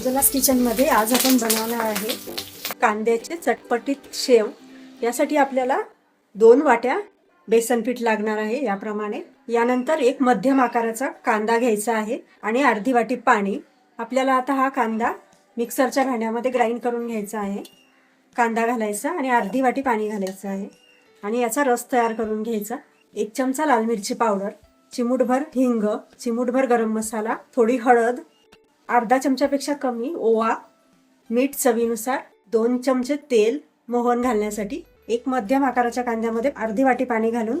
उज्ज्वलास किचनमध्ये आज आपण बनवणार आहे कांद्याचे चटपटीत शेव. यासाठी आपल्याला दोन वाट्या बेसन पीठ लागणार आहे याप्रमाणे. यानंतर एक मध्यम आकाराचा कांदा घ्यायचा आहे आणि अर्धी वाटी पाणी. आपल्याला आता हा कांदा मिक्सरच्या भांड्यामध्ये ग्राइंड करून घ्यायचा आहे. कांदा घालायचा आणि अर्धी वाटी पाणी घालायचं आहे. आणि याचा रस तयार करून घ्यायचा. एक चमचा लाल मिरची पावडर चिमूटभर हिंग चिमूटभर गरम मसाला थोडी हळद अर्धा चमच्यापेक्षा कमी ओवा मीठ चवीनुसार दोन चमचे तेल मोहन घालण्यासाठी एक मध्यम आकाराच्या कांद्यामध्ये अर्धी वाटी पाणी घालून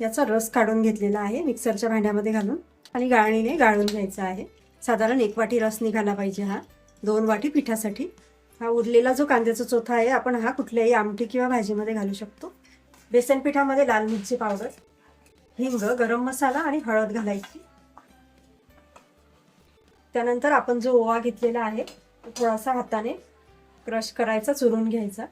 याचा रस काढून घेतलेला आहे मिक्सरच्या भांड्यामध्ये घालून आणि गाळणीने गाळून घ्यायचा आहे. साधारण एक वाटी रस निघाला पाहिजे हा. दोन वाटी पिठासाठी. हा उरलेला जो कांद्याचा चोथा आहे आपण हा कुठल्याही आमटी किंवा भाजीमध्ये घालू शकतो. बेसन पिठामध्ये लाल मिरची पावडर हिंग गरम मसाला आणि हळद घालायची. त्यानंतर आपण जो ओवा घेतलेला आहे तो थोडासा हाताने क्रश करायचा चुरून घ्यायचा.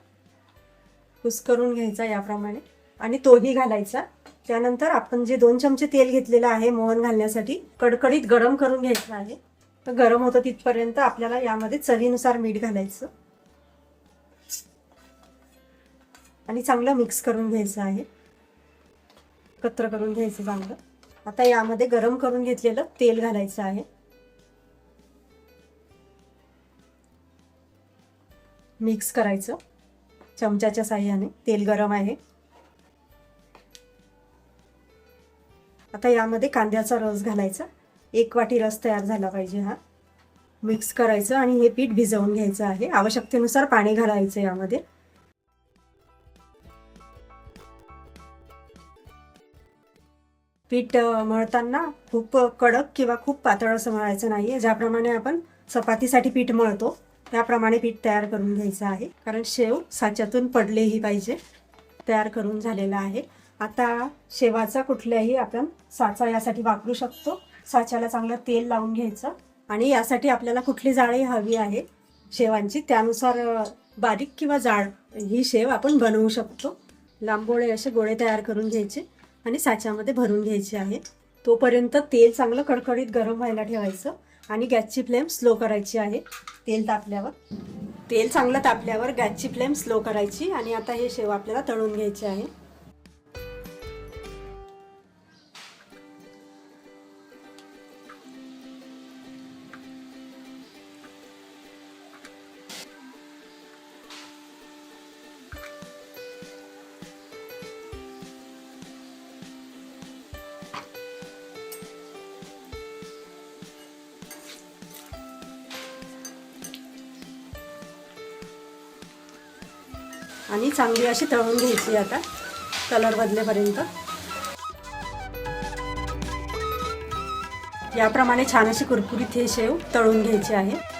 कुस्करून घ्यायचा याप्रमाणे. आणि तोही घालायचा. त्यानंतर आपण जे दोन चमचे तेल घेतलेलं आहे मोहन घालण्यासाठी कडकडीत गरम करून घ्यायचं आहे. तर गरम होतं तिथपर्यंत आपल्याला यामध्ये चवीनुसार मीठ घालायचं. आणि चांगलं मिक्स करून घ्यायचं आहे. एकत्र करून घ्यायचं चांगलं. आता यामध्ये गरम करून घेतलेलं तेल घालायचं आहे. मिक्स करायचं चमच्याच्या साह्याने. तेल गरम आहे. आता यामध्ये कांद्याचा रस घालायचा. एक वाटी रस तयार झाला पाहिजे हा. मिक्स करायचं आणि हे पीठ भिजवून घ्यायचं आहे. आवश्यकतेनुसार पाणी घालायचं यामध्ये. पीठ मळताना खूप कडक किंवा खूप पातळ असं मळायचं नाही आहे ज्याप्रमाणे आपण चपातीसाठी पीठ मळतो त्याप्रमाणे पीठ तयार करून घ्यायचं आहे. कारण शेव साच्यातून पडलेही पाहिजे. तयार करून झालेला आहे. आता शेवाचा कुठल्याही आपण साचा यासाठी वापरू शकतो. साच्याला चांगलं तेल लावून घ्यायचं. आणि यासाठी आपल्याला कुठली जाळी हवी आहे शेवांची त्यानुसार बारीक किंवा जाड ही शेव आपण बनवू शकतो. लांबोळे असे गोळे तयार करून घ्यायचे आणि साच्यामध्ये भरून घ्यायचे आहे. तोपर्यंत तेल चांगलं कडकडीत गरम व्हायला ठेवायचं. आणि गॅसची फ्लेम स्लो करायची आहे. तेल तापल्यावर. तेल चांगलं तापल्यावर गॅसची फ्लेम स्लो करायची आणि आता हे शेव आपल्याला तळून घ्यायचे आहे. आणि चांगली अशी तळून घ्यायची आता कलर बदलेपर्यंत. याप्रमाणे छान अशी कुरकुरीत हे शेव तळून घ्यायचे आहे.